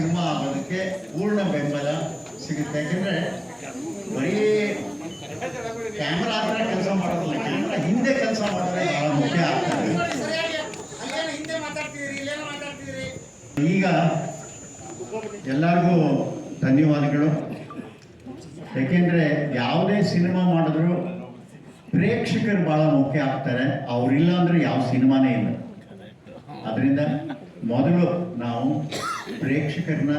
Cinema ಆಗೋದಕ್ಕೆ ಪೂರ್ಣ ಬೆಂಬಲ ಸಿಗುತ್ತೆ. ಯಾಕೆಂದ್ರೆ ಬರೀ ಕ್ಯಾಮ್ರಾ ಹತ್ರ ಕೆಲಸ ಮಾಡೋದಿಲ್ಲ, ಕ್ಯಾಮ್ರಾ ಹಿಂದೆ ಕೆಲಸ ಮಾಡಿದ್ರೆ ಬಹಳ ಮುಖ್ಯ ಆಗ್ತದೆ. ಈಗ ಎಲ್ಲರಿಗೂ ಧನ್ಯವಾದಗಳು. ಯಾಕೆಂದ್ರೆ ಯಾವುದೇ ಸಿನಿಮಾ ಮಾಡಿದ್ರು ಪ್ರೇಕ್ಷಕರು ಬಹಳ ಮುಖ್ಯ ಆಗ್ತಾರೆ. ಅವರಿಲ್ಲ ಅಂದ್ರೆ ಯಾವ ಸಿನಿಮಾನೇ ಇಲ್ಲ. ಅದರಿಂದ ಮೊದಲು ನಾವು ಪ್ರೇಕ್ಷಕರನ್ನ.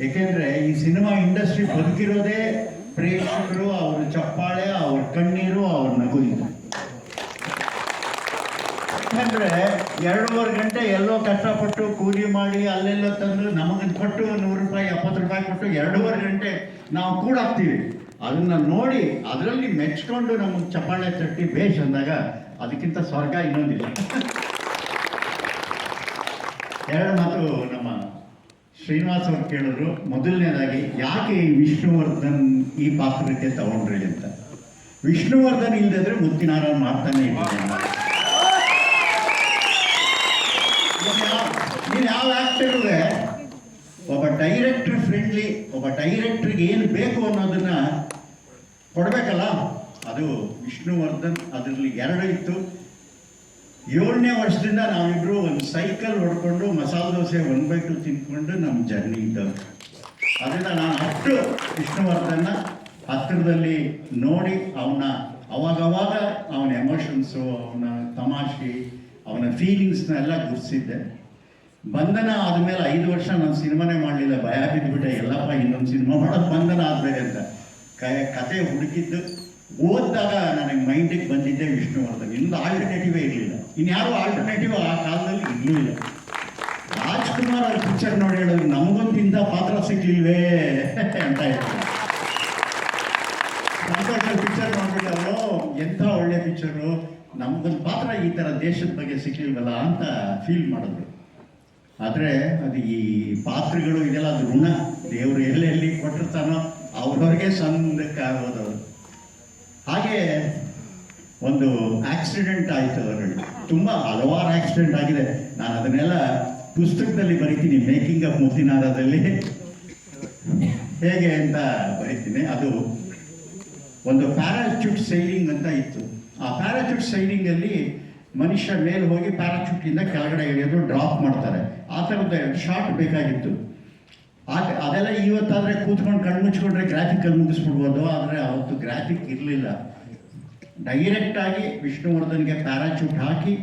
ಏಕೆಂದ್ರೆ ಈ ಸಿನಿಮಾ ಇಂಡಸ್ಟ್ರಿ ಬದುಕಿರೋದೇ ಪ್ರೇಕ್ಷಕರು, ಅವ್ರ ಚಪ್ಪಾಳೆ, ಅವ್ರ ಕಣ್ಣೀರು, ಅವ್ರ ನಗುವಿಂದ ಯಾಕಂದ್ರೆ ಎರಡೂವರೆ ಗಂಟೆ ಎಲ್ಲೋ ಕಷ್ಟಪಟ್ಟು ಕೂಲಿ ಮಾಡಿ ಅಲ್ಲೆಲ್ಲ ತಂದು ನಮಗೆ ಕೊಟ್ಟು ನೂರು ರೂಪಾಯಿ, ಎಪ್ಪತ್ತು ರೂಪಾಯಿ ಕೊಟ್ಟು ಎರಡೂವರೆ ಗಂಟೆ ನಾವು ಕೂಡಾಕ್ತೀವಿ ಅದನ್ನ ನೋಡಿ ಅದರಲ್ಲಿ ಮೆಚ್ಕೊಂಡು ನಮಗೆ ಚಪ್ಪಾಳೆ ತಟ್ಟಿ ಬೇಷ್ ಅಂದಾಗ ಅದಕ್ಕಿಂತ ಸ್ವರ್ಗ ಇನ್ನೊಂದಿಲ್ಲ. ಎರಡು ಮಾತು ನಮ್ಮ ಶ್ರೀನಿವಾಸ್ ಅವ್ರು ಕೇಳಿದ್ರು, ಮೊದಲನೇದಾಗಿ ಯಾಕೆ ಈ ವಿಷ್ಣುವರ್ಧನ್ ಈ ಪಾತ್ರಕ್ಕೆ ತಗೊಂಡ್ರಿ ಅಂತ. ವಿಷ್ಣುವರ್ಧನ್ ಇಲ್ಲದಿದ್ರೆ ಮುತ್ತಿನಾರ ಮಾಡ್ತಾನೆ ಇದ್ದಾರೆ ನೀನು ಯಾವ ಆಕ್ಟರ್ಗೆ ಒಬ್ಬ ಡೈರೆಕ್ಟರ್ ಫ್ರೆಂಡ್ಲಿ ಒಬ್ಬ ಡೈರೆಕ್ಟರ್ಗೆ ಏನು ಬೇಕು ಅನ್ನೋದನ್ನ ಕೊಡ್ಬೇಕಲ್ಲ? ಅದು ವಿಷ್ಣುವರ್ಧನ್ ಅದರಲ್ಲಿ ಎರಡು ಇತ್ತು. ಏಳನೇ ವರ್ಷದಿಂದ ನಾವಿಬ್ರು ಒಂದು ಸೈಕಲ್ ಹೊಡ್ಕೊಂಡು masala dosa one by two ತಿನ್ಕೊಂಡು ನಮ್ಮ ಜರ್ನಿ ಇದ್ದವು. ಅದರಿಂದ ನಾನು ಅಷ್ಟು ವಿಷ್ಣುವರ್ಧನ್ನ ಹತ್ತಿರದಲ್ಲಿ ನೋಡಿ ಅವನ ಅವಾಗವಾಗ ಅವನ ಎಮೋಷನ್ಸು ಅವನ ತಮಾಷೆ, ಅವನ ಫೀಲಿಂಗ್ಸ್ನ ಎಲ್ಲ ಗುರ್ಸಿದ್ದೆ. ಬಂಧನ ಆದಮೇಲೆ ಐದು ವರ್ಷ ನಾನು ಸಿನಿಮಾನೇ ಮಾಡಲಿಲ್ಲ, ಭಯ ಬಿದ್ದುಬಿಟ್ಟೆ ಎಲ್ಲಪ್ಪ ಇನ್ನೊಂದು ಸಿನಿಮಾ ಮಾಡೋದು ಬಂಧನ ಆದ್ಮೇಲೆ ಅಂತ. ಕತೆ ಹುಡುಕಿದ್ದು. ಓದಿದಾಗ ನನಗೆ ಮೈಂಡಿಗೆ ಬಂದಿದ್ದೆ ವಿಷ್ಣುವರ್ಧನ್. ಇನ್ನೊಂದು ಆಲ್ಟರ್ನೇಟಿವೇ ಇರಲಿಲ್ಲ. ಇನ್ಯಾರು ಆಲ್ಟರ್ನೇಟಿವ್ ಆ ಕಾಲದಲ್ಲಿ ಇಲ್ಲೂ ಇಲ್ಲ. ರಾಜ್ಕುಮಾರ್ ಅವ್ರ ಪಿಕ್ಚರ್ ನೋಡಿ ಹೇಳೋದು ನಮಗೊಂದಿಂದ ಪಾತ್ರ ಸಿಗ್ಲಿಲ್ವೇ ಅಂತ ಹೇಳ್ತಾರೆ. ಸಂತೋಷ ಪಿಕ್ಚರ್ ನೋಡ್ಬಿಟ್ಟವರು ಎಂಥ ಒಳ್ಳೆ ಪಿಕ್ಚರು ನಮ್ಗೊಂದು ಪಾತ್ರ ಈ ಥರ ದೇಶದ ಬಗ್ಗೆ ಸಿಗ್ಲಿಲ್ವಲ್ಲ? ಅಂತ ಫೀಲ್ ಮಾಡಿದ್ರು. ಆದರೆ ಅದು ಈ ಪಾತ್ರಗಳು ಇದೆಲ್ಲ ಅದು ಋಣ. ದೇವರು ಎಲ್ಲೆಲ್ಲಿ ಕೊಟ್ಟಿರ್ತಾನೋ ಅವ್ರವ್ರಿಗೆ ಸಂದಕ್ಕೆ ಆಗೋದು ಅದು. ಹಾಗೆ ಒಂದು ಆಕ್ಸಿಡೆಂಟ್ ಆಯಿತು ಅವರಲ್ಲಿ ತುಂಬ ಹಲವಾರು ಆಕ್ಸಿಡೆಂಟ್ ಆಗಿದೆ. ನಾನು ಅದನ್ನೆಲ್ಲ ಪುಸ್ತಕದಲ್ಲಿ ಬರಿತೀನಿ, ಮೇಕಿಂಗ್ ಆಫ್ ಮುತ್ತಿನಾರದಲ್ಲಿ ಹೇಗೆ ಅಂತ ಬರಿತೀನಿ. ಅದು ಒಂದು ಪ್ಯಾರಾಚೂಟ್ ಸೈಲಿಂಗ್ ಅಂತ ಇತ್ತು. ಆ ಪ್ಯಾರಾಚೂಟ್ ಸೈಲಿಂಗಲ್ಲಿ ಮನುಷ್ಯ ಮೇಲೆ ಹೋಗಿ ಪ್ಯಾರಾಚೂಟಿಂದ ಕೆಳಗಡೆ ಇಳಿಯೋದು ಡ್ರಾಪ್ ಮಾಡ್ತಾರೆ. ಆ ಥರದ ಶಾರ್ಟ್ ಬೇಕಾಗಿತ್ತು. ಆಗ ಅದೆಲ್ಲ ಇವತ್ತಾದರೆ ಕೂತ್ಕೊಂಡು ಕಣ್ಣು ಮುಚ್ಕೊಂಡ್ರೆ ಗ್ರಾಫಿಕಲ್ಲಿ ಮುಗಿಸ್ಬಿಡ್ಬೋದು, ಆದರೆ ಅವತ್ತು ಗ್ರಾಫಿಕ್ ಇರಲಿಲ್ಲ. ಡೈರೆಕ್ಟಾಗಿ ವಿಷ್ಣುವರ್ಧನ್ಗೆ ಪ್ಯಾರಾಚೂಟ್ ಹಾಕಿ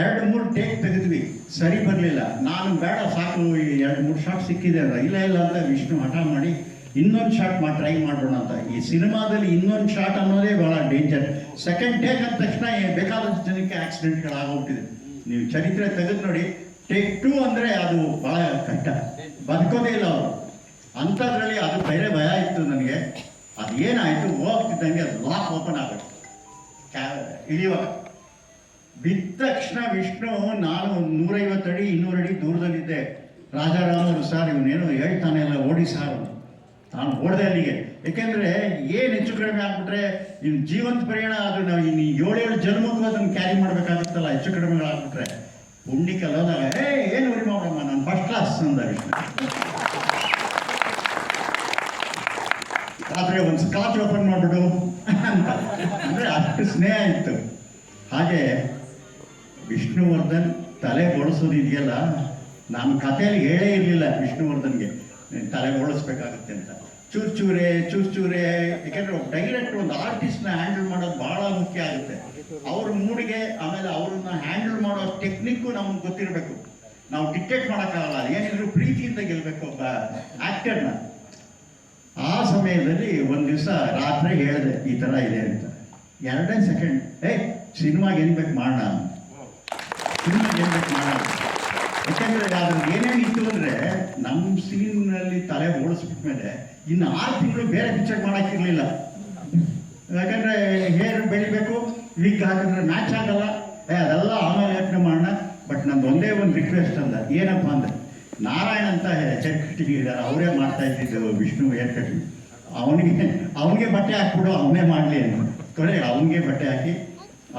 ಎರಡು ಮೂರು ಟೇಕ್ ತೆಗೆದ್ವಿ. ಸರಿ ಬರಲಿಲ್ಲ. ನಾನು ಬೇಡ ಸಾಕು ಎರಡು ಮೂರು ಶಾಟ್ ಸಿಕ್ಕಿದೆ ಅಂತ. ಇಲ್ಲ ಇಲ್ಲ ಅಂತ ವಿಷ್ಣು ಹಠ ಮಾಡಿ ಇನ್ನೊಂದು ಶಾಟ್ ಮಾಡಿ ಟ್ರೈ ಮಾಡೋಣ ಅಂತ. ಈ ಸಿನಿಮಾದಲ್ಲಿ ಇನ್ನೊಂದು ಶಾಟ್ ಅನ್ನೋದೇ ಭಾಳ ಡೇಂಜರ್ ಸೆಕೆಂಡ್ ಟೇಕ್ ಅಂದ ತಕ್ಷಣ ಬೇಕಾದಷ್ಟು ಜನಕ್ಕೆ ಆಕ್ಸಿಡೆಂಟ್ಗಳಾಗೋಗ್ಬಿಟ್ಟಿದೆ ನೀವು ಚರಿತ್ರೆ ತೆಗೆದು ನೋಡಿ. ಟೇಕ್ ಟೂ ಅಂದರೆ ಅದು ಬಹಳ ಕಷ್ಟ. ಬದುಕೋದೇ ಇಲ್ಲ ಅವರು. ಅಂಥದ್ರಲ್ಲಿ ಅದು ಬೇರೆ ಭಯ ಇತ್ತು ನನಗೆ. ಅದು ಏನಾಯಿತು ಹೋಗ್ತಿದ್ದಂಗೆ ಲಾಕ್ ಓಪನ್ ಆಗುತ್ತೆ ಇಳಿಯುವಾಗ. ಬಿದ್ದ ತಕ್ಷಣ ವಿಷ್ಣು, ನಾನು ನೂರೈವತ್ತು ಅಡಿ, ಇನ್ನೂರು ದೂರದಲ್ಲಿದ್ದೆ. ರಾಜಾರಾಮರು ಸರ್ ಇವನೇನು ಹೇಳ್ತಾನೆ ಎಲ್ಲ ಓಡಿ ಸಾರ್. ನಾನು ಓಡಿದೆ ಅಲ್ಲಿಗೆ. ಯಾಕೆಂದ್ರೆ ಏನು ಹೆಚ್ಚು ಕಡಿಮೆ ಆಗ್ಬಿಟ್ರೆ ಇನ್ನು ಜೀವಂತ ಪ್ರಯಾಣ ಅದು ನಾವು ಇನ್ನು ಏಳೇಳು ಜನ್ಮಕ್ಕೂ ಅದನ್ನು ಕ್ಯಾರಿ ಮಾಡಬೇಕಾಗುತ್ತಲ್ಲ, ಹೆಚ್ಚು ಕಡಿಮೆಗಳಾಗ್ಬಿಟ್ರೆ. ಪುಂಡಿಕಲ್ ಹೋದಾಗ ಏ, ಏನು ಉರಿ ಮಾಡಮ್ಮ ನಾನು ಫಸ್ಟ್ ಕ್ಲಾಸ್ ಅಂದ ರಾತ್ರಿ ಒಂದು ಸ್ಕಾಚ್ ಓಪನ್ ಮಾಡ್ಬಿಡು ಅಂತ. ಅಂದರೆ ಅಷ್ಟು ಸ್ನೇಹ ಇತ್ತು. ಹಾಗೆ ವಿಷ್ಣುವರ್ಧನ್ ತಲೆ ಬೋಳಿಸೋದು ಇದೆಯಲ್ಲ, ನಾನು ಕಥೆಯಲ್ಲಿ ಹೇಳೇ ಇರಲಿಲ್ಲ ವಿಷ್ಣುವರ್ಧನ್ಗೆ ತಲೆ ಬೋಳಿಸ್ಬೇಕಾಗುತ್ತೆ ಅಂತ. ಚೂರ್ ಚೂರೆ ಚೂರು ಚೂರೆ ಯಾಕೆಂದ್ರೆ ಡೈರೆಕ್ಟ್ ಒಂದು ಆರ್ಟಿಸ್ಟ್ನ ಹ್ಯಾಂಡಲ್ ಮಾಡೋದು ಬಹಳ ಮುಖ್ಯ ಆಗುತ್ತೆ. ಅವ್ರ ಮೂಡಿಗೆ ಆಮೇಲೆ ಅವ್ರನ್ನ ಹ್ಯಾಂಡಲ್ ಮಾಡೋ ಟೆಕ್ನಿಕ್ಕು ನಮ್ಗೆ ಗೊತ್ತಿರಬೇಕು. ನಾವು ಡಿಕ್ಟೇಟ್ ಮಾಡೋಕ್ಕಾಗಲ್ಲ, ಏನಿದ್ರು ಪ್ರೀತಿಯಿಂದ ಗೆಲ್ಬೇಕು ಒಬ್ಬ ಆಕ್ಟರ್ನ ಆ ಸಮಯದಲ್ಲಿ ಒಂದು ದಿವಸ ರಾತ್ರಿ ಹೇಳಿದೆ, ಈ ಥರ ಇದೆ ಅಂತ. ಎರಡನೇ ಸೆಕೆಂಡ್ ಏ ಸಿನಿಮಾಗೆ ಏನ್ಬೇಕು ಮಾಡೋಣ ಸಿನಿಮಾಗೆ ಏನ್ಬೇಕು ಮಾಡೋಣ ಯಾಕಂದ್ರೆ ಅದ್ರಲ್ಲಿ ಏನೇನು ಇತ್ತು ಅಂದ್ರೆ ನಮ್ಮ ಸೀನ್ನಲ್ಲಿ ತಲೆ ಓಡಿಸ್ಬಿಟ್ಮೇಲೆ ಇನ್ನು ಆರು ತಿಂಗಳು ಬೇರೆ ಪಿಕ್ಚರ್ ಮಾಡೋಕ್ಕಿರಲಿಲ್ಲ. ಯಾಕಂದ್ರೆ ಹೇರ್ ಬೆಳಿಬೇಕು ವೀಕ್ ಹಾಕಿದ್ರೆ ಮ್ಯಾಚ್ ಆಗಲ್ಲ. ಅದೆಲ್ಲ ಆಮೇಲೆ ಯೋಚನೆ ಮಾಡೋಣ. ಬಟ್ ನಂದು ಒಂದೇ ಒಂದು ರಿಕ್ವೆಸ್ಟ್ ಅಂದ, ಏನಪ್ಪ ಅಂದ್ರೆ, ನಾರಾಯಣ ಅಂತ ಚೆಕ್ ಇದ್ದಾರೆ ಅವರೇ ಮಾಡ್ತಾ ಇದ್ದಿದ್ದು ವಿಷ್ಣು ಹೇರ್ ಕಟ್ಟಿಂಗ್ ಅವನಿಗೆ ಅವನಿಗೆ ಬಟ್ಟೆ ಹಾಕ್ಬಿಡು, ಅವನೇ ಮಾಡಲಿ ಅಂತ. ಕೊನೆ ಅವನಿಗೆ ಬಟ್ಟೆ ಹಾಕಿ,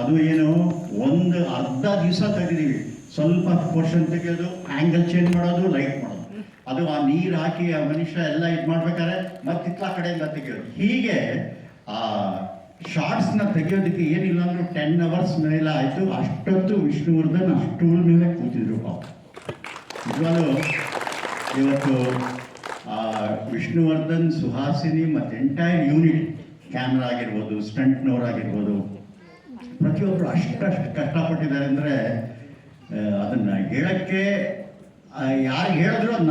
ಅದು ಏನು, ಒಂದು ಅರ್ಧ ದಿವಸ ತೆಗೆದೀವಿ ಸ್ವಲ್ಪ ಪೋರ್ಷನ್ ತೆಗೆಯೋದು ಆ್ಯಂಗಲ್ ಚೇಂಜ್ ಮಾಡೋದು ಲೈಟ್ ಮಾಡೋದು ಅದು ಆ ನೀರು ಹಾಕಿ ಆ ಮನುಷ್ಯ ಎಲ್ಲ ಇದು ಮಾಡ್ಬೇಕಾದ್ರೆ ಮತ್ತೆ ಇತ್ಲ ಕಡೆಯಿಂದ ತೆಗೆಯೋದು. ಹೀಗೆ ಆ ಶಾರ್ಟ್ಸ್ನ ತೆಗೆಯೋದಕ್ಕೆ ಏನಿಲ್ಲ ಅಂದ್ರೂ ಟೆನ್ ಅವರ್ಸ್ ಮೇಲೆ ಆಯಿತು ಅಷ್ಟೊತ್ತು ವಿಷ್ಣುವರ್ಧನ್ ಸ್ಟೂಲ್ ಮೇಲೆ ಕೂತಿದ್ರು ನಿಜವಾಗಲೂ ಇವತ್ತು ಆ, ವಿಷ್ಣುವರ್ಧನ್ ಸುಹಾಸಿನಿ ಮತ್ತು ಎಂಟೈರ್ ಯೂನಿಟ್ ಕ್ಯಾಮ್ರಾ ಆಗಿರ್ಬೋದು ಸ್ಟಂಟ್ನವರಾಗಿರ್ಬೋದು ಪ್ರತಿಯೊಬ್ಬರು ಅಷ್ಟಷ್ಟು ಕಷ್ಟಪಟ್ಟಿದ್ದಾರೆ ಅಂದರೆ ಅದನ್ನು ಹೇಳಕ್ಕೆ ಯಾರು ಹೇಳಿದ್ರು ಅದು